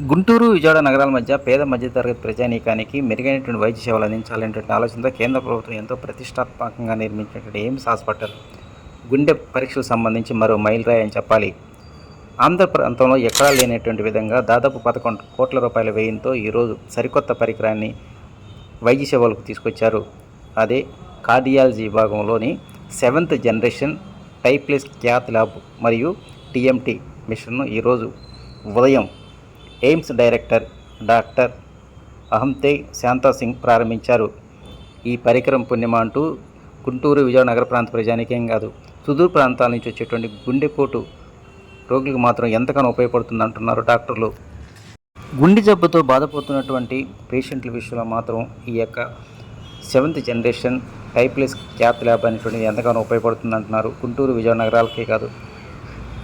గుంటూరు విజయవాడ నగరాల మధ్య పేద మధ్యతరగతి ప్రజానీకానికి మెరుగైనటువంటి వైద్య సేవలు అందించాలనేటువంటి ఆలోచనతో కేంద్ర ప్రభుత్వం ఎంతో ప్రతిష్టాత్మకంగా నిర్మించినటువంటి ఎయిమ్స్ హాస్పిటల్ గుండె పరీక్షలకు సంబంధించి మరో మైలురాయి అని చెప్పాలి. ఆంధ్ర ప్రాంతంలో ఎక్కడా లేనటువంటి విధంగా దాదాపు పదకొండు కోట్ల రూపాయల వ్యయంతో ఈరోజు సరికొత్త పరికరాన్ని వైద్య సేవలకు తీసుకొచ్చారు. అదే cardiology విభాగంలోని seventh generation typeless cath lab మరియు టీఎంటీ మిషన్ను ఈరోజు ఉదయం AIIMS director doctor Ahanthem Santa Singh ప్రారంభించారు. ఈ పరికరం పుణ్యమా అంటూ గుంటూరు విజయనగర నగర ప్రాంత ప్రజానికేం కాదు. సుదూర ప్రాంతాల నుంచి వచ్చేటువంటి గుండెపోటు రోగులకు మాత్రం ఎంతగానో ఉపయోగపడుతుంది అంటున్నారు డాక్టర్లు. గుండె జబ్బుతో బాధపడుతున్నటువంటి పేషెంట్ల విషయంలో మాత్రం ఈ యొక్క seventh generation typeless cath lab అనేటువంటిది ఎంతగానో ఉపయోగపడుతుంది అంటున్నారు గుంటూరు విజయనగరాలకే నగరాలకే కాదు.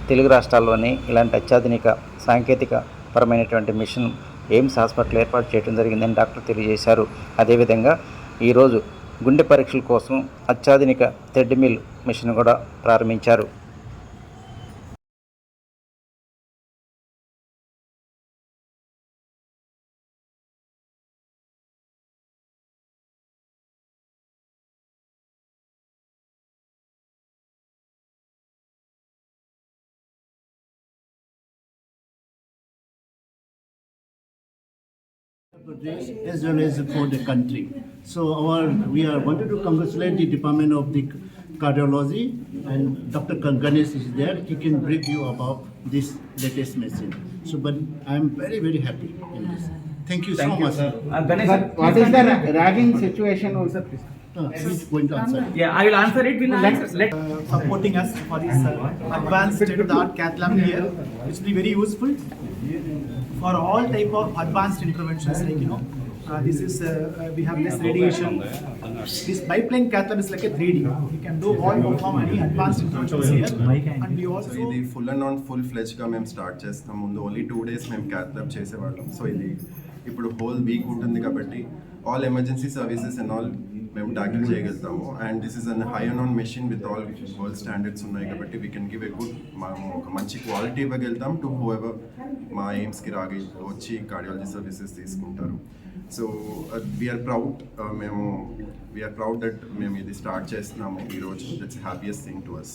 తెలుగు రాష్ట్రాల్లోనే ఇలాంటి అత్యాధునిక సాంకేతిక పరమైనటువంటి మిషన్ ఎయిమ్స్ హాస్పిటల్ ఏర్పాటు చేయడం జరిగిందని డాక్టర్ తెలియజేశారు. అదేవిధంగా ఈరోజు గుండె పరీక్షల కోసం అత్యాధునిక థ్రెడ్మిల్ మిషన్ కూడా ప్రారంభించారు. Pradesh as well as for the country. So our, we are wanted to congratulate the Department of the Cardiology and Dr. Ganesh is there. He can brief you about this latest machine. So, but I am very, very happy in this. Thank you so much. Sir, What is the ra- ragging situation also? please? Uh, he's going to answer. Yeah, I will answer it. Will answer. Let uh, supporting us for this uh, advanced state-of-the-art cath lab here, which will be very useful for all type of advanced interventions. Like you know, uh, this is uh, uh, we have less radiation. This biplane cath lab is like a 3D. We can do all perform any advanced interventions here, and we so also. ఇది full and on full ఫ్లెజ్గా మేము start చేస్తాం ముందు only two days మేము cath lab చేసేవాళ్ళం so ఇది ఇప్పుడు whole week ఉంటుంది కాబట్టి all emergency services and all మేము ట్యాకిల్ చేయగలుగుతాము and this is an high end on machine with all world standards ఉన్నాయి కాబట్టి we can give a good మనము ఒక మంచి క్వాలిటీ ఇవ్వగలుగుతాం టు హూ ఎవర్ మా ఎయిమ్స్కి రాగి వచ్చి కార్డియాలజీ సర్వీసెస్ తీసుకుంటారు సో వీఆర్ ప్రౌడ్ మేము వీఆర్ ప్రౌడ్ దట్ మేము ఇది స్టార్ట్ చేస్తున్నాము ఈరోజు that's happiest thing to us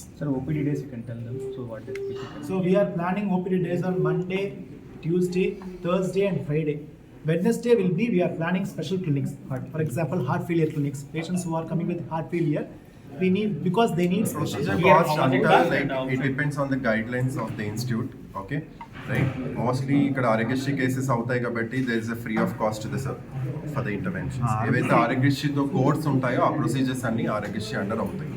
days you can tell them. So what is So we are planning OPD days on Monday, Tuesday, Thursday, and Friday. Wednesday will be we are planning special clinics. For example, heart failure clinics. Patients who are coming with heart failure, we need because they need special Procedure care. cost అంతా like it depends on the guidelines of the institute, okay? Right, mostly ఇక్కడ Aarogyasri cases అవుతాయి కాబట్టి there is a free of cost to the sir for the interventions. ఏవైతే ఆరోగ్యశ్రీతో codes ఉంటాయో ఆ procedures అన్ని Aarogyasri under అవుతాయి